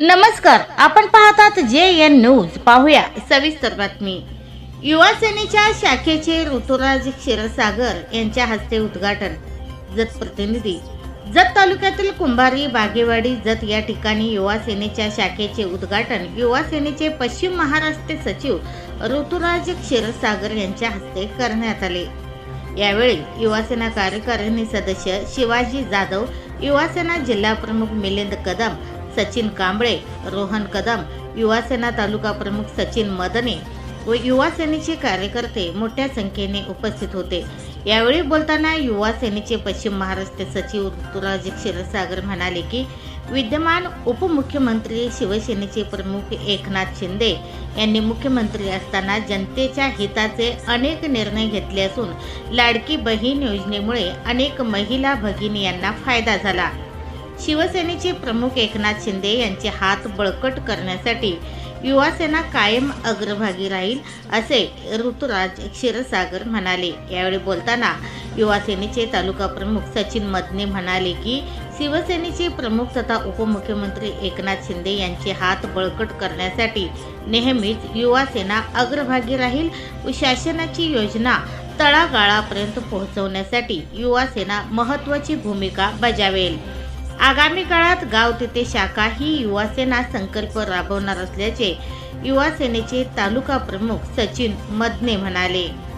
नमस्कार आपण पाहतात जे एन न्यूज. पाहूया सविस्तर बातमी. युवा सेनेच्या शाखेचे ऋतुराज क्षीरसागर यांच्या हस्ते उद्घाटन. जत प्रतिनिधी. जत तालुक्यातील कुंभारी बागेवाडी जत या ठिकाणी युवा सेनेच्या शाखेचे उद्घाटन. युवा सेनेचे पश्चिम महाराष्ट्र सचिव ऋतुराज क्षीरसागर यांच्या हस्ते करण्यात आले. यावेळी युवासेना कार्यकारिणी सदस्य शिवाजी जाधव युवासेना जिल्हा प्रमुख मिलिंद कदम सचिन कांबळे रोहन कदम युवासेना तालुका प्रमुख सचिन मदने व युवासेनेचे कार्यकर्ते मोठ्या संख्येने उपस्थित होते. यावेळी बोलताना युवासेनेचे पश्चिम महाराष्ट्र सचिव ऋतुराज क्षीरसागर म्हणाले की विद्यमान उपमुख्यमंत्री शिवसेनेचे प्रमुख एकनाथ शिंदे यांनी मुख्यमंत्री असताना जनतेच्या हिताचे अनेक निर्णय घेतले असून लाडकी बहीण योजनेमुळे अनेक महिला भगिनी यांना फायदा झाला. शिवसेनेचे प्रमुख एकनाथ शिंदे यांचे हात बळकट करण्यासाठी युवासेना कायम अग्रभागी राहील असे ऋतुराज क्षीरसागर म्हणाले. यावेळी बोलताना युवासेनेचे तालुका प्रमुख सचिन मदने म्हणाले की शिवसेनेचे प्रमुख तथा उपमुख्यमंत्री एकनाथ शिंदे यांचे हात बळकट करण्यासाठी नेहमीच युवासेना अग्रभागी राहील. व शासनाची योजना तळागाळापर्यंत पोहोचवण्यासाठी युवासेना महत्त्वाची भूमिका बजावेल. आगामी काळात गाव तिथे शाखा ही युवासेना संकल्प राबवणार असल्याचे युवासेनेचे तालुका प्रमुख सचिन मदने म्हणाले.